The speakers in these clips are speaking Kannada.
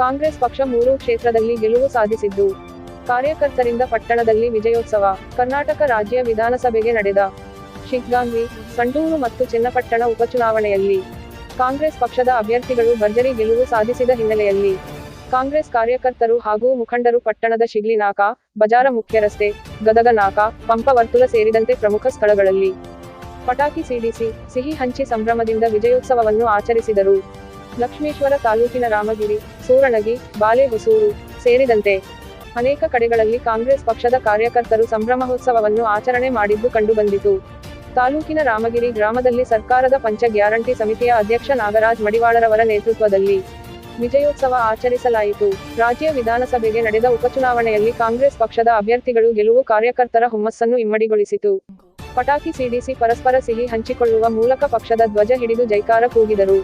ಕಾಂಗ್ರೆಸ್ ಪಕ್ಷ ಮೂರು ಕ್ಷೇತ್ರದಲ್ಲಿ ಗೆಲುವು ಸಾಧಿಸಿದ್ದು. ಕಾರ್ಯಕರ್ತರಿಂದ ಪಟ್ಟಣದಲ್ಲಿ ವಿಜಯೋತ್ಸವ, ಕರ್ನಾಟಕ ರಾಜ್ಯ ವಿಧಾನಸಭೆಗೆ ನಡೆದ. ಶಿಗ್ಗಾಂವಿ, ಸಂಡೂರು ಮತ್ತು ಚನ್ನಪಟ್ಟಣ ಉಪಚುನಾವಣೆಯಲ್ಲಿ ಕಾಂಗ್ರೆಸ್ ಪಕ್ಷದ ಅಭ್ಯರ್ಥಿಗಳು ಭರ್ಜರಿ ಗೆಲುವು ಸಾಧಿಸಿದ ಹಿನ್ನೆಲೆಯಲ್ಲಿ ಕಾಂಗ್ರೆಸ್ ಕಾರ್ಯಕರ್ತರು ಹಾಗೂ ಮುಖಂಡರು ಪಟ್ಟಣದ ಶಿಗ್ಲಿನಾಕ ಬಜಾರ ಮುಖ್ಯ ರಸ್ತೆ ಗದಗ ನಾಕ, ಪಂಪ ವರ್ತುಲ ಸೇರಿದಂತೆ ಪ್ರಮುಖ ಸ್ಥಳಗಳಲ್ಲಿ ಪಟಾಕಿ ಸಿಡಿಸಿ, ಸಿಹಿ ಹಂಚಿ ಸಂಭ್ರಮದಿಂದ ವಿಜಯೋತ್ಸವವನ್ನು ಆಚರಿಸಿದರು. ಲಕ್ಷ್ಮೇಶ್ವರ ತಾಲೂಕಿನ ರಾಮಗಿರಿ ಸೂರಣಗಿ ಬಾಲೆಹೊಸೂರು ಸೇರಿದಂತೆ ಅನೇಕ ಕಡೆಗಳಲ್ಲಿ ಕಾಂಗ್ರೆಸ್ ಪಕ್ಷದ ಕಾರ್ಯಕರ್ತರು ಸಂಭ್ರಮೋತ್ಸವವನ್ನು ಆಚರಣೆ ಮಾಡಿದ್ದು ಕಂಡುಬಂದಿತು. ತಾಲೂಕಿನ ರಾಮಗಿರಿ ಗ್ರಾಮದಲ್ಲಿ ಸರ್ಕಾರದ ಪಂಚ ಗ್ಯಾರಂಟಿ ಸಮಿತಿಯ ಅಧ್ಯಕ್ಷ ನಾಗರಾಜ್ ಮಡಿವಾಳರವರ ನೇತೃತ್ವದಲ್ಲಿ ವಿಜಯೋತ್ಸವ ಆಚರಿಸಲಾಯಿತು. ರಾಜ್ಯ ವಿಧಾನಸಭೆಗೆ ನಡೆದ ಉಪಚುನಾವಣೆಯಲ್ಲಿ ಕಾಂಗ್ರೆಸ್ ಪಕ್ಷದ ಅಭ್ಯರ್ಥಿಗಳು ಗೆಲುವು ಕಾರ್ಯಕರ್ತರ ಹುಮ್ಮಸ್ಸನ್ನು ಇಮ್ಮಡಿಗೊಳಿಸಿತು. ಪಟಾಕಿ ಸಿಡಿಸಿ ಪರಸ್ಪರ ಸಿಹಿ ಹಂಚಿಕೊಳ್ಳುವ ಮೂಲಕ ಪಕ್ಷದ ಧ್ವಜ ಹಿಡಿದು ಜೈಕಾರ ಕೂಗಿದರು.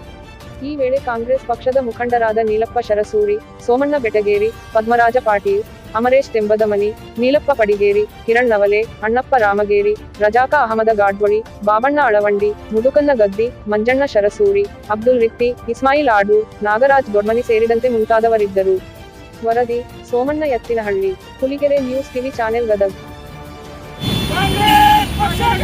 ಈ ವೇಳೆ ಕಾಂಗ್ರೆಸ್ ಪಕ್ಷದ ಮುಖಂಡರಾದ ನೀಲಪ್ಪ ಶರಸೂರಿ, ಸೋಮಣ್ಣ ಬೆಟಗೇರಿ, ಪದ್ಮರಾಜ ಪಾಟೀಲ್, ಅಮರೇಶ್ ತೆಂಬದಮನಿ, ನೀಲಪ್ಪ ಪಡಿಗೇರಿ, ಕಿರಣ್ ನವಲೆ, ಅಣ್ಣಪ್ಪ ರಾಮಗೇರಿ, ರಜಾಕ ಅಹಮದ ಗಾಡ್ವಳಿ, ಬಾಬಣ್ಣ ಅಳವಂಡಿ, ಮುದುಕನ್ನ ಗದ್ದಿ, ಮಂಜಣ್ಣ ಶರಸೂರಿ, ಅಬ್ದುಲ್ ರಿತ್ತಿ ಇಸ್ಮಾಯಿಲ್ ಆಡು, ನಾಗರಾಜ್ ದೊಡ್ಮನಿ ಸೇರಿದಂತೆ ಮುಂತಾದವರಿದ್ದರು. ವರದಿ Somanna Ettinahalli, Huligere news TV channel Gadag. Yeah.